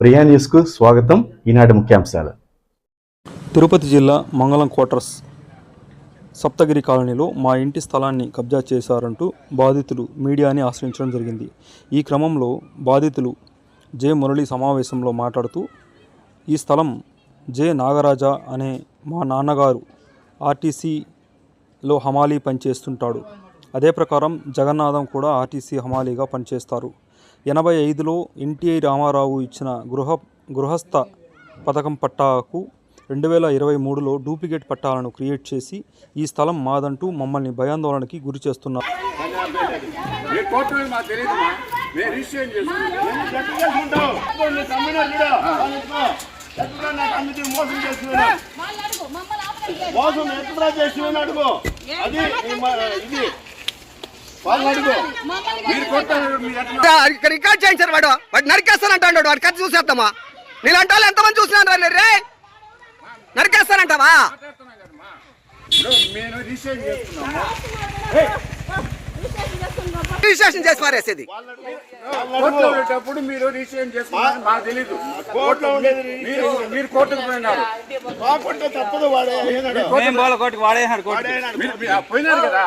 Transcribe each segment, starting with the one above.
ప్రియా న్యూస్కు స్వాగతం. ఈనాటి ముఖ్యాంశాలు. తిరుపతి జిల్లా మంగళం క్వార్టర్స్ సప్తగిరి కాలనీలో మా ఇంటి స్థలాన్ని కబ్జా చేశారంటూ బాధితులు మీడియాని ఆశ్రయించడం జరిగింది. ఈ క్రమంలో బాధితులు జె. మురళి సమావేశంలో మాట్లాడుతూ ఈ స్థలం జె. నాగరాజా అనే మా నాన్నగారు ఆర్టీసీలో హమాలీ పనిచేస్తుంటాడు. అదే ప్రకారం జగన్నాథం కూడా ఆర్టీసీ హమాలీగా పనిచేస్తారు. ఎనభై ఐదులో ఎన్టీఐ రామారావు ఇచ్చిన గృహ గృహస్థ పథకం పట్టాకు రెండు వేల ఇరవై మూడులో డూప్లికేట్ పట్టాలను క్రియేట్ చేసి ఈ స్థలం మాదంటూ మమ్మల్ని భయాందోళనకి గురి చేస్తున్నారు. మోసం ఎక్కడ చేస్తున్నాడు అడుగు. అది ఇది వాళ్ళు అడుగు మీరు కొట్టారు మీరు ఎట్లా ఇక్కడ రికార్డ్ చేయించారు వాడు. వాడు నరికేస్తానంటాడు వాడు కథ చూసేద్దామా? నీలాంటి వాళ్ళు ఎంతమంది చూసినారు రే నరికేస్తానంటావా? రిజిస్ట్రేషన్ చేసి పారేసేది. కోర్టులో ఉండేటప్పుడు మీరు రిజిస్ట్రేషన్ చేసుకున్నారు మాకు తెలీదు. కోర్టులో ఉండేది మీరు మీరు కోర్టుకు పోయినారు. తప్పదు వాడే మీరు పోయినారు కదా.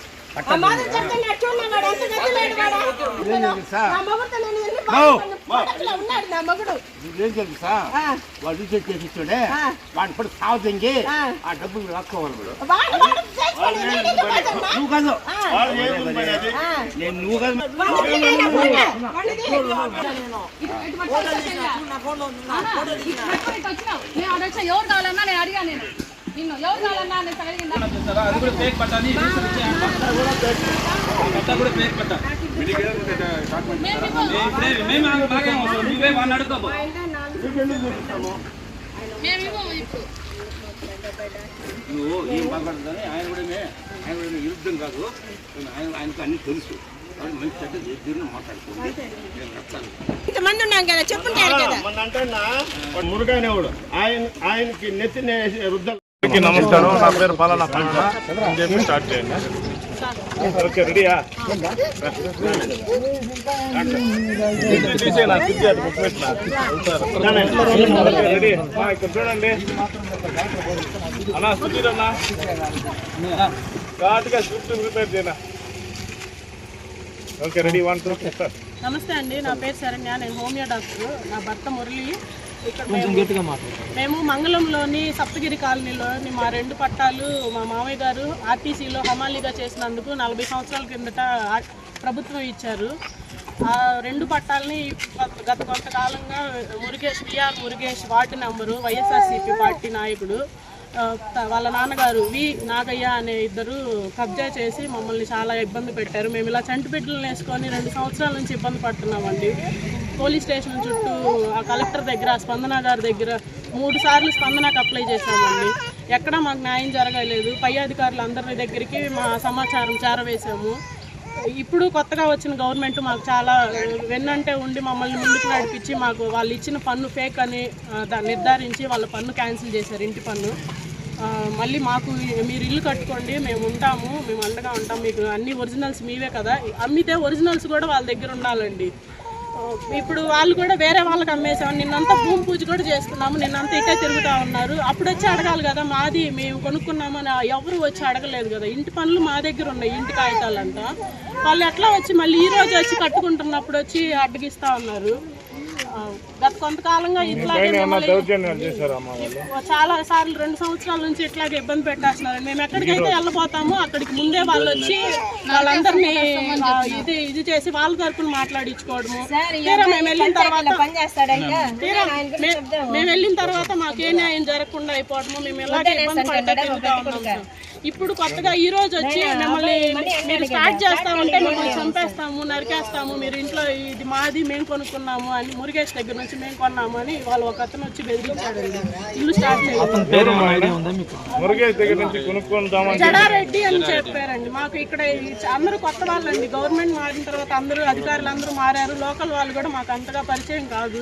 ఏం తెలుసా వాడు చేసి ఇచ్చాడే వాడిని ఇప్పుడు సాగు తెంగి ఆ. డబ్బులు రాసుకోవాలి వాడు. నువ్వు కాదు. వాడు ఏముంది మరి అది? నేను నువ్వు కాదు. ఎవరు కావాలన్నా నేను అడిగా నేను. తగిలిందా మేము మేము ఇవ్వము ఇప్పుడు. నువ్వు ఏం మాట్లాడుతుందని ఆయన కూడా ఆయన కూడా విరుద్ధం కాదు. ఆయన ఆయనకు అన్ని తెలుసు. ఇంతమంది ఉన్నాం కదా చెప్పుంటారు కదా. మురుగైనవాడు. ఆయన ఆయనకి నెత్తిన రుద్ద అందరికీ నమస్కారం. నా పేరు పాలన పంచ. అని చెప్పి స్టార్ట్ చేయండి. ఓకే రెడీయా? తీసే నా బుక్ రెడీ. ఇక్కడ చూడండి. అన్నా సుధీర్ అన్నా. ఘాటుగా స్విఫ్ట్ ప్రిపేర్ చేయనా? Okay ready. One two sir నమస్తే అండి నా పేరు శరణ్య. నేను హోమియో డాక్టర్. నా భర్త మురళి. మేము మేము మంగళంలోని సప్తగిరి కాలనీలోని మా రెండు పట్టాలు మా మామయ్య గారు ఆర్టీసీలో హమాలీగా చేసినందుకు నలభై సంవత్సరాల కిందట ప్రభుత్వం ఇచ్చారు. ఆ రెండు పట్టాలని గత- కొంతకాలంగా Murugesh VR Murugesh ward number YSRCP party నాయకుడు వాళ్ళ నాన్నగారు వి నాగయ్య అనే ఇద్దరు కబ్జా చేసి మమ్మల్ని చాలా ఇబ్బంది పెట్టారు. మేము ఇలా చంటి బిడ్డలను వేసుకొని రెండు సంవత్సరాల నుంచి ఇబ్బంది పడుతున్నామండి. పోలీస్ స్టేషన్ చుట్టూ ఆ కలెక్టర్ దగ్గర స్పందన గారి దగ్గర మూడు సార్లు స్పందనకు అప్లై చేశామండి. ఎక్కడా మాకు న్యాయం జరగలేదు. పై అధికారులు అందరి దగ్గరికి మా సమాచారం చేరవేశాము. ఇప్పుడు కొత్తగా వచ్చిన గవర్నమెంట్ మాకు చాలా వెన్నంటే ఉండి మమ్మల్ని ముందుకు నడిపించి మాకు వాళ్ళు ఇచ్చిన పన్ను ఫేక్ అని దా- నిర్ధారించి వాళ్ళ పన్ను క్యాన్సిల్ చేశారు ఇంటి పన్ను. మళ్ళీ మాకు మీరు ఇల్లు కట్టుకోండి మేము ఉంటాము మేము అండగా ఉంటాం మీకు అన్ని ఒరిజినల్స్ మీవే కదా. అమ్మితే ఒరిజినల్స్ కూడా వాళ్ళ దగ్గర ఉండాలండి. ఇప్పుడు వాళ్ళు కూడా వేరే వాళ్ళకి అమ్మేసాం. నిన్నంతా భూమి పూజ కూడా చేసుకున్నాము నిన్నంతా ఇట్టే తిరుగుతూ ఉన్నారు. అప్పుడు వచ్చి అడగాలి కదా మాది మేము కొనుక్కున్నామని ఎవరు వచ్చి అడగలేదు కదా. ఇంటి పనులు మా దగ్గర ఉన్నాయి ఇంటి కాగితాలంతా. వాళ్ళు ఎట్లా వచ్చి మళ్ళీ ఈ రోజు వచ్చి కట్టుకుంటున్నప్పుడు వచ్చి అడ్డగిస్తూ ఉన్నారు? గత కొంతకాలంగా ఇట్లాగే వాళ్ళు? చాలా సార్లు రెండు సంవత్సరాల నుంచి ఇట్లాగే ఇబ్బంది పెట్టేస్తున్నారు. మేము ఎక్కడికైతే వెళ్ళిపోతామో అక్కడికి ముందే వాళ్ళు వచ్చి వాళ్ళందరినీ ఇది ఇది చేసి వాళ్ళ తరపున మాట్లాడించుకోవడము. తీరా మేము వెళ్ళిన తర్వాత మేము వెళ్ళిన తర్వాత మాకు న్యాయం జరగకుండా అయిపోవడము. మేము ఎలాగే ఇబ్బంది పడ్డా. ఇప్పుడు కొత్తగా ఈ రోజు వచ్చి మిమ్మల్ని మీరు స్టార్ట్ చేస్తా ఉంటే మిమ్మల్ని చంపేస్తాము నరికేస్తాము మీరు ఇంట్లో ఇది మాది మేము కొనుక్కున్నాము అని మురుగేష్ దగ్గర నుంచి మేము కొన్నాము అని వాళ్ళు ఒక అతను వచ్చి బెదిరించాడండి ఇల్లు స్టార్ట్ చేయాలి మురుగేష్ దగ్గర నుంచి కొనుక్కుందామని జడారెడ్డి అని చెప్పారండి. మాకు ఇక్కడ అందరూ కొత్త వాళ్ళండి. గవర్నమెంట్ మారిన తర్వాత అందరూ అధికారులు అందరూ మారారు. లోకల్ వాళ్ళు కూడా మాకు అంతగా పరిచయం కాదు.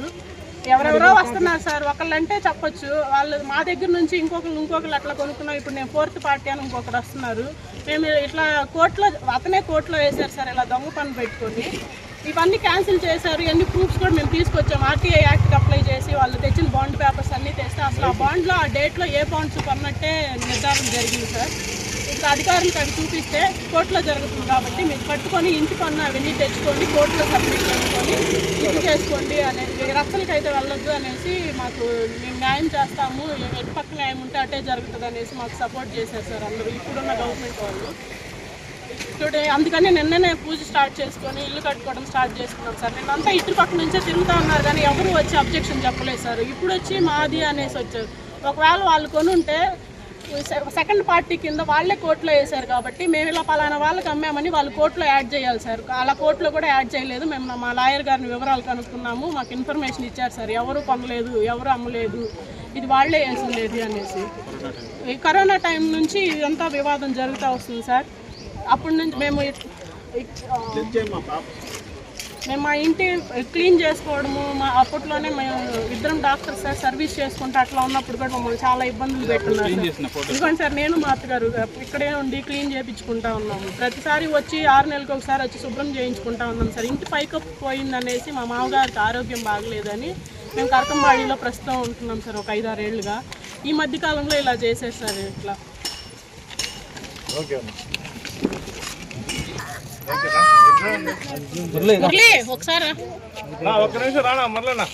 ఎవరెవరో వస్తున్నారు సార్. ఒకళ్ళంటే చెప్పొచ్చు. వాళ్ళు మా దగ్గర నుంచి ఇంకొకరు ఇంకొకరు అట్లా కొనుక్కున్నాం. ఇప్పుడు నేను ఫోర్త్ పార్టీ అని ఇంకొకరు వస్తున్నారు. మేము ఇట్లా కోర్టులో అతనే కోర్టులో వేశారు సార్ ఇలా దొంగ పని పెట్టుకొని. ఇవన్నీ క్యాన్సిల్ చేశారు. ఎన్ని ప్రూఫ్స్ కూడా మేము తీసుకొచ్చాం. ఆర్టీఐ యాక్ట్కి అప్లై చేసి వాళ్ళు తెచ్చిన బాండ్ పేపర్స్ అన్నీ తెస్తే అసలు ఆ బాండ్లో ఆ డేట్లో ఏ బాండ్స్ కొన్నట్టే నిర్ధారణ జరిగింది సార్. అధికారులు అధికారులకు అవి చూపిస్తే కోర్టులో జరుగుతుంది కాబట్టి మీరు పట్టుకొని ఇంటి పన్ను అవన్నీ తెచ్చుకోండి కోర్టులో సబ్మిట్ చేసుకొని ఇది చేసుకోండి అనేది రక్షణకి అయితే వెళ్ళొద్దు అనేసి మాకు మేము న్యాయం చేస్తాము ఎటు పక్క న్యాయం ఉంటే అటే జరుగుతుంది అనేసి మాకు సపోర్ట్ చేశారు సార్ అందరూ. ఇప్పుడున్న గవర్నమెంట్ వాళ్ళు. టుడే అందుకని నిన్ననే పూజ స్టార్ట్ చేసుకొని ఇల్లు కట్టుకోవడం స్టార్ట్ చేసుకున్నాం సార్. నిన్నంతా ఇటు పక్క నుంచే తిరుగుతా ఉన్నారు కానీ ఎవరు వచ్చి అబ్జెక్షన్ చెప్పలేదు సార్. ఇప్పుడు వచ్చి మాది అనేసి వచ్చారు. ఒకవేళ వాళ్ళు కొనుంటే సెకండ్ పార్టీ కింద వాళ్ళే కోర్టులో వేశారు కాబట్టి మేము ఇలా పలానా వాళ్ళకి అమ్మామని వాళ్ళు కోర్టులో యాడ్ చేయాలి సార్. అలా కోర్టులో కూడా యాడ్ చేయలేదు. మేము మా లాయర్ గారిని వివరాలు కనుక్కున్నాము. మాకు ఇన్ఫర్మేషన్ ఇచ్చారు సార్. ఎవరు కొనలేదు ఎవరు అమ్మలేదు ఇది వాళ్ళే వేసిండేది అనేసి. ఈ కరోనా టైం నుంచి ఇదంతా వివాదం జరుగుతూ వస్తుంది సార్. అప్పటి నుంచి మేము మేము మా ఇంటి క్లీన్ చేసుకోవడము మా అప్పట్లోనే మేము ఇద్దరం డాక్టర్స్ సార్ సర్వీస్ చేసుకుంటూ అట్లా ఉన్నప్పుడు కూడా మమ్మల్ని చాలా ఇబ్బందులు పెట్టున్నారు. ఇదిగోండి సార్ నేను మా అత్తగారు ఇక్కడే ఉండి క్లీన్ చేయించుకుంటా ఉన్నాము. ప్రతిసారి వచ్చి ఆరు నెలలకు ఒకసారి వచ్చి శుభ్రం చేయించుకుంటా ఉన్నాం సార్. ఇంటి పైకప్పు పోయిందనేసి మా మామగారికి ఆరోగ్యం బాగలేదని మేము కరకంబాడిలో ప్రస్తుతం ఉంటున్నాం సార్ ఒక ఐదారేళ్ళుగా ఈ మధ్య కాలంలో ఇలా చేసేది సార్ ఇట్లా. ఓకే ఒకసారి ఒక్క నిమిషం రానా మరలేనా?